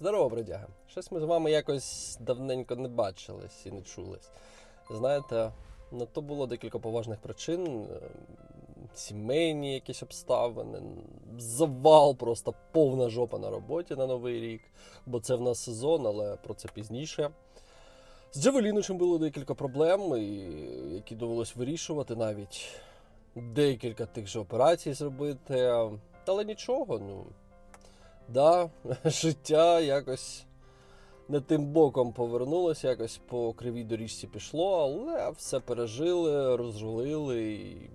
Здорово, бродяга. Щось ми з вами якось давненько не бачились і не чулись. Знаєте, на то було декілька поважних причин: е, сімейні якісь обставини, завал, просто повна жопа на роботі на новий рік, бо це в нас сезон, але про це пізніше. З Джавеліночем було декілька проблем, які довелось вирішувати навіть декілька тих же операцій зробити. Але нічого, ну. Да, життя якось не тим боком повернулося, якось по кривій доріжці пішло, але все пережили, розрулили і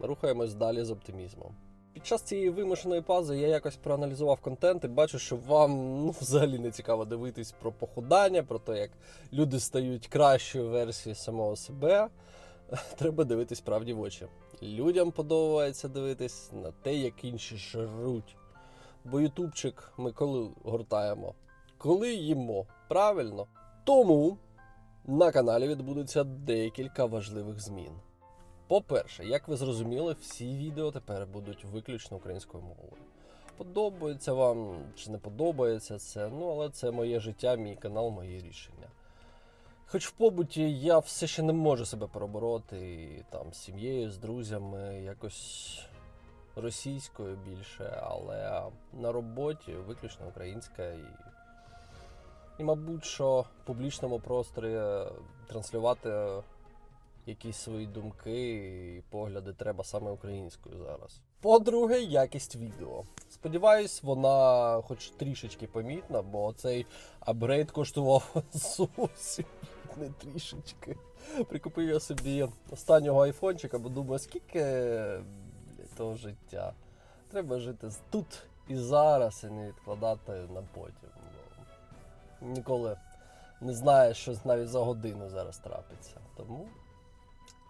рухаємось далі з оптимізмом. Під час цієї вимушеної паузи я якось проаналізував контент і бачу, що вам ну, взагалі не цікаво дивитись про похудання, про те, як люди стають кращою версією самого себе. Треба дивитись правді в очі. Людям подобається дивитись на те, як інші жруть. Бо ютубчик ми коли гортаємо? Коли їмо, правильно? Тому на каналі відбудеться декілька важливих змін. По-перше, як ви зрозуміли, всі відео тепер будуть виключно українською мовою. Подобається вам чи не подобається це, ну але це моє життя, мій канал, мої рішення. Хоч в побуті я все ще не можу себе перебороти там з сім'єю, з друзями, якось російською більше, але на роботі виключно українська і. І, мабуть, що в публічному просторі е, транслювати якісь свої думки і погляди треба саме українською зараз. По-друге, якість відео. Сподіваюсь, вона хоч трішечки помітна, бо цей апгрейд коштував зовсім не трішечки. Прикупив я собі останнього айфончика, бо думаю, скільки того життя. Треба жити тут і зараз, і не відкладати на потім. Ніколи не знаєш, що навіть за годину зараз трапиться. Тому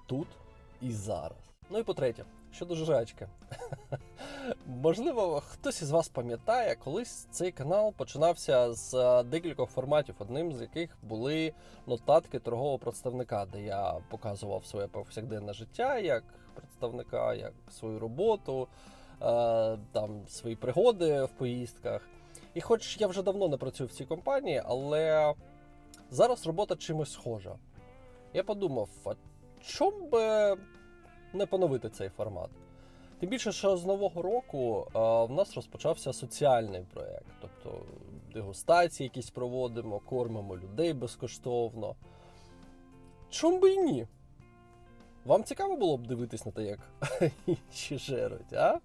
тут і зараз. Ну і по-третє, щодо жрачки. Можливо, хтось із вас пам'ятає, колись цей канал починався з е, декількох форматів, одним з яких були нотатки торгового представника, де я показував своє повсякденне життя як представника, як свою роботу, е, там свої пригоди в поїздках. І хоч я вже давно не працюю в цій компанії, але зараз робота чимось схожа. Я подумав, а чом би не поновити цей формат? Тим більше, що з нового року е, в нас розпочався соціальний проєкт, тобто дегустації якісь проводимо, кормимо людей безкоштовно. Чом би і ні? Вам цікаво було б дивитись на те, як інші жеруть, а?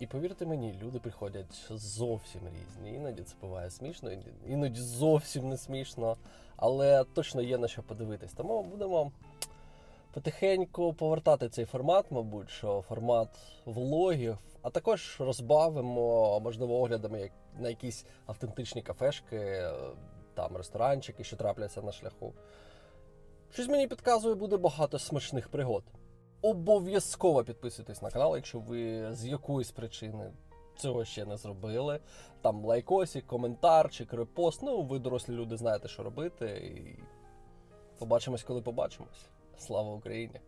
І повірте мені, люди приходять зовсім різні. Іноді це буває смішно, іноді зовсім не смішно, але точно є на що подивитись. Тому будемо потихеньку повертати цей формат, мабуть, що формат влогів, а також розбавимо, можливо, оглядами як- на якісь автентичні кафешки, там ресторанчики, що трапляться на шляху. Щось мені підказує, буде багато смачних пригод. Обов'язково підписуйтесь на канал, якщо ви з якоїсь причини цього ще не зробили. Там лайкосик, коментарчик, репост. Ну, ви дорослі люди знаєте, що робити. І побачимось, коли побачимось. Слава Україні!